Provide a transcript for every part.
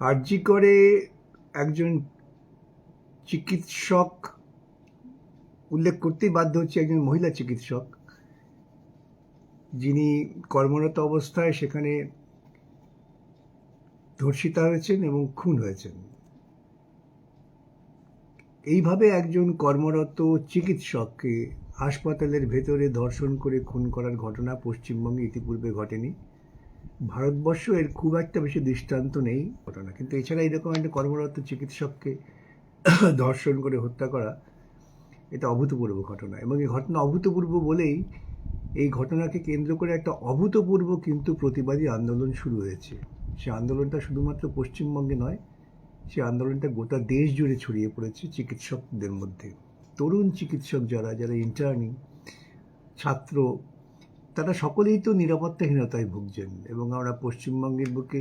আরজি করে একজন চিকিৎসক, উল্লেখ করতেই বাধ্য হচ্ছে একজন মহিলা চিকিৎসক, যিনি কর্মরত অবস্থায় সেখানে ধর্ষিতা হয়েছেন এবং খুন হয়েছেন। এইভাবে একজন কর্মরত চিকিৎসককে হাসপাতালের ভেতরে ধর্ষণ করে খুন করার ঘটনা পশ্চিমবঙ্গে ইতিপূর্বে ঘটেনি। ভারতবর্ষ এর খুব একটা বেশি দৃষ্টান্ত নেই ঘটনা কিন্তু এছাড়া এরকম একটা কর্মরত চিকিৎসককে ধর্ষণ করে হত্যা করা, এটা অভূতপূর্ব ঘটনা। এবং এই ঘটনা অভূতপূর্ব বলেই এই ঘটনাকে কেন্দ্র করে একটা অভূতপূর্ব কিন্তু প্রতিবাদী আন্দোলন শুরু হয়েছে। সে আন্দোলনটা শুধুমাত্র পশ্চিমবঙ্গে নয়, সে আন্দোলনটা গোটা দেশ জুড়ে ছড়িয়ে পড়েছে চিকিৎসকদের মধ্যে। তরুণ চিকিৎসক যারা যারা ইন্টার্নি ছাত্র তারা সকলেই তো নিরাপত্তাহীনতায় ভুগছেন এবং আমরা পশ্চিমবঙ্গের বুকে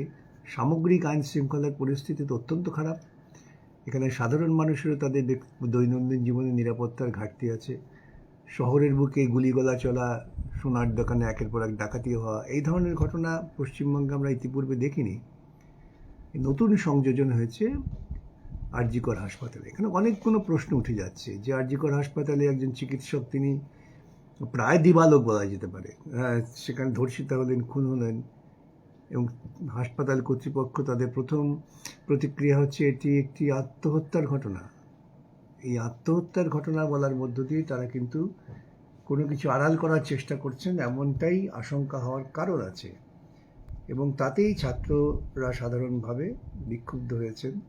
সামগ্রিক আইন শৃঙ্খলার পরিস্থিতি তো অত্যন্ত খারাপ। এখানে সাধারণ মানুষেরও তাদের দৈনন্দিন জীবনে নিরাপত্তার ঘাটতি আছে। শহরের বুকে গুলিগোলা চলা, সোনার দোকানে একের পর এক ডাকাতি হওয়া, এই ধরনের ঘটনা পশ্চিমবঙ্গে আমরা ইতিপূর্বে দেখিনি। নতুন সংযোজন হয়েছে আরজিকর হাসপাতালে। এখানে অনেক কোনো প্রশ্ন উঠে যাচ্ছে যে আরজিকর হাসপাতালে একজন চিকিৎসক তিনি প্রায় দিবালোক বলা যেতে পারে। সেখানে ধর্ষিতা হলেন খুন হলেন এবং হাসপাতাল কর্তৃপক্ষ তাদের প্রথম প্রতিক্রিয়া হচ্ছে এটি একটি আত্মহত্যার ঘটনা। এই আত্মহত্যার ঘটনা বলার মধ্য দিয়ে তারা কিন্তু কোনো কিছু আড়াল করার চেষ্টা করছেন, এমনটাই আশঙ্কা হওয়ার কারণ আছে। এবং তাতেই ছাত্ররা সাধারণভাবে বিক্ষুব্ধ হয়েছেন।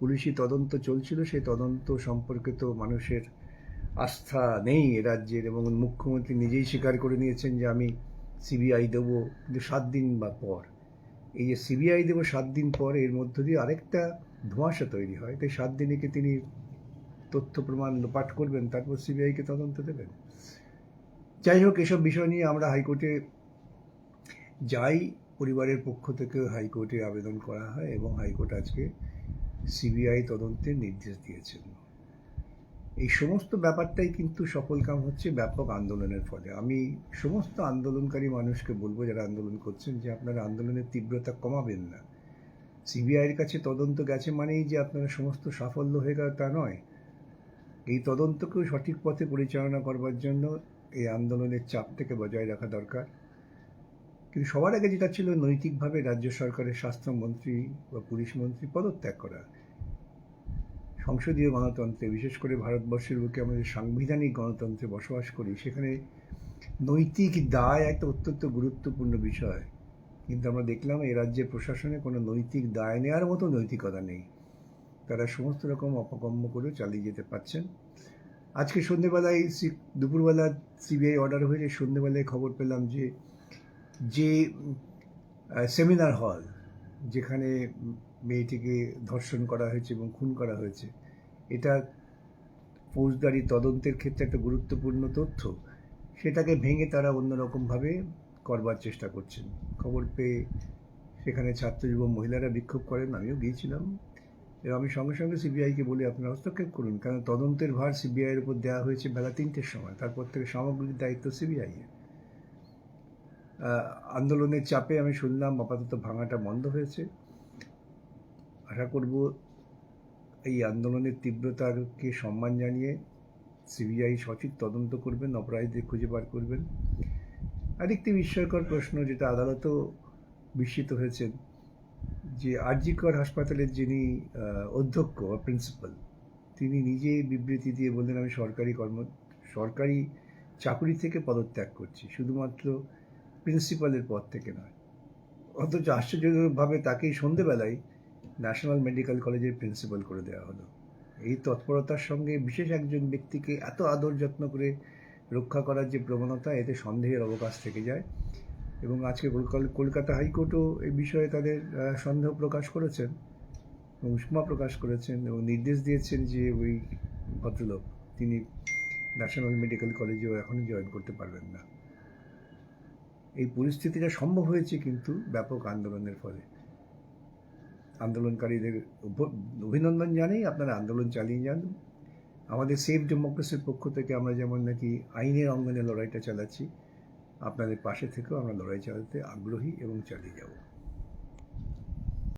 পুলিশি তদন্ত চলছিল, সেই তদন্ত সম্পর্কে তো মানুষের আস্থা নেই রাজ্যের এবং মুখ্যমন্ত্রী নিজেই স্বীকার করে নিয়েছেন যে আমি সিবিআই দেবো কিন্তু সাত দিন বা পর। এই যে সিবিআই দেবো সাত দিন পর, এর মধ্য দিয়ে আরেকটা ধোঁয়াশা তৈরি হয়। তাই সাত দিনে কি তিনি তথ্য প্রমাণ পাঠ করবেন, তারপর সিবিআইকে তদন্ত দেবেন? যাই হোক, এসব বিষয় নিয়ে আমরা হাইকোর্টে যাই। পরিবারের পক্ষ থেকে হাইকোর্টে আবেদন করা হয় এবং হাইকোর্ট আজকে সিবিআই তদন্তের নির্দেশ দিয়েছেন। এই সমস্ত ব্যাপারটাই কিন্তু সফল কাম হচ্ছে ব্যাপক আন্দোলনের ফলে। আমি সমস্ত আন্দোলনকারী মানুষকে বলব, যারা আন্দোলন করছেন, যে আপনারা আন্দোলনের তীব্রতা কমাবেন না। সিবিআইয়ের কাছে তদন্ত গেছে মানেই যে আপনারা সমস্ত সাফল্য হয়ে গেল তা নয়। এই তদন্তকেও সঠিক পথে পরিচালনা করবার জন্য এই আন্দোলনের চাপ থেকে বজায় রাখা দরকার। কিন্তু সবার আগে যেটা ছিল নৈতিকভাবে রাজ্য সরকারের স্বাস্থ্যমন্ত্রী বা পুলিশ মন্ত্রী পদত্যাগ করা। সংসদীয় গণতন্ত্রে, বিশেষ করে ভারতবর্ষের বুকে আমাদের সাংবিধানিক গণতন্ত্রে বসবাস করি, সেখানে নৈতিক দায় একটা অত্যন্ত গুরুত্বপূর্ণ বিষয়। কিন্তু আমরা দেখলাম এই রাজ্যের প্রশাসনে কোনো নৈতিক দায় নেওয়ার মতো নৈতিকতা নেই। তারা সমস্ত রকম অপকর্ম করে চালিয়ে যেতে পারছেন। আজকে সন্ধেবেলায় দুপুরবেলা সিবিআই অর্ডার হয়েছে সন্ধেবেলায় খবর পেলাম যে যে সেমিনার হল, যেখানে মেয়েটিকে ধর্ষণ করা হয়েছে এবং খুন করা হয়েছে। এটা ফৌজদারি তদন্তের ক্ষেত্রে একটা গুরুত্বপূর্ণ তথ্য। সেটাকে ভেঙে তারা অন্যরকমভাবে করবার চেষ্টা করছেন। খবর পেয়ে সেখানে ছাত্র যুব মহিলারা বিক্ষোভ করেন, আমিও গিয়েছিলাম। এবং আমি সঙ্গে সঙ্গে সিবিআইকে বলি, আপনারা হস্তক্ষেপ করুন কারণ তদন্তের ভার সিবিআইয়ের উপর দেওয়া হয়েছে বেলা তিনটের সময়, তারপর থেকে সামগ্রিক দায়িত্ব সিবিআইয়ের আন্দোলনের চাপে আমি শুনলাম আপাতত ভাঙাটা বন্ধ হয়েছে। আশা করব এই আন্দোলনের তীব্রতাকে সম্মান জানিয়ে সিবিআই সঠিক তদন্ত করবেন, অপরাধীদের খুঁজে বার করবেন। আরেকটি বিস্ময়কর প্রশ্ন যেটা আদালতও বিস্মিত হয়েছেন, যে আরজিকর হাসপাতালের যিনি অধ্যক্ষ বা প্রিন্সিপাল, তিনি নিজেই বিবৃতি দিয়ে বললেন, আমি সরকারি কর্ম, সরকারি চাকরি থেকে পদত্যাগ করছি, শুধুমাত্র প্রিন্সিপালের পদ থেকে নয়। অথচ আশ্চর্যভাবে তাকেই সন্ধেবেলায় ন্যাশনাল মেডিকেল কলেজের প্রিন্সিপাল করে দেওয়া হলো। এই তৎপরতার সঙ্গে বিশেষ একজন ব্যক্তিকে এত আদর যত্ন করে রক্ষা করার যে প্রবণতা, এতে সন্দেহের অবকাশ থেকে যায়। এবং আজকে কলকাতা- হাইকোর্টও এই বিষয়ে তাদের সন্দেহ প্রকাশ করেছেন এবং উষ্মা প্রকাশ করেছেন এবং নির্দেশ দিয়েছেন যে ওই ভদ্রলোক, তিনি ন্যাশনাল মেডিকেল কলেজেও এখনই জয়েন করতে পারবেন না। এই পরিস্থিতিটা সম্ভব হয়েছে কিন্তু ব্যাপক আন্দোলনের ফলে। আন্দোলনকারীদের অভিনন্দন জানাই, আপনারা আন্দোলন চালিয়ে যান। আমাদের সেফ ডেমোক্রেসির পক্ষ থেকে আমরা যেমন নাকি আইনের অঙ্গনে লড়াইটা চালাচ্ছি, আপনাদের পাশে থেকেও আমরা লড়াই চালাতে আগ্রহী এবং চালিয়ে যাব।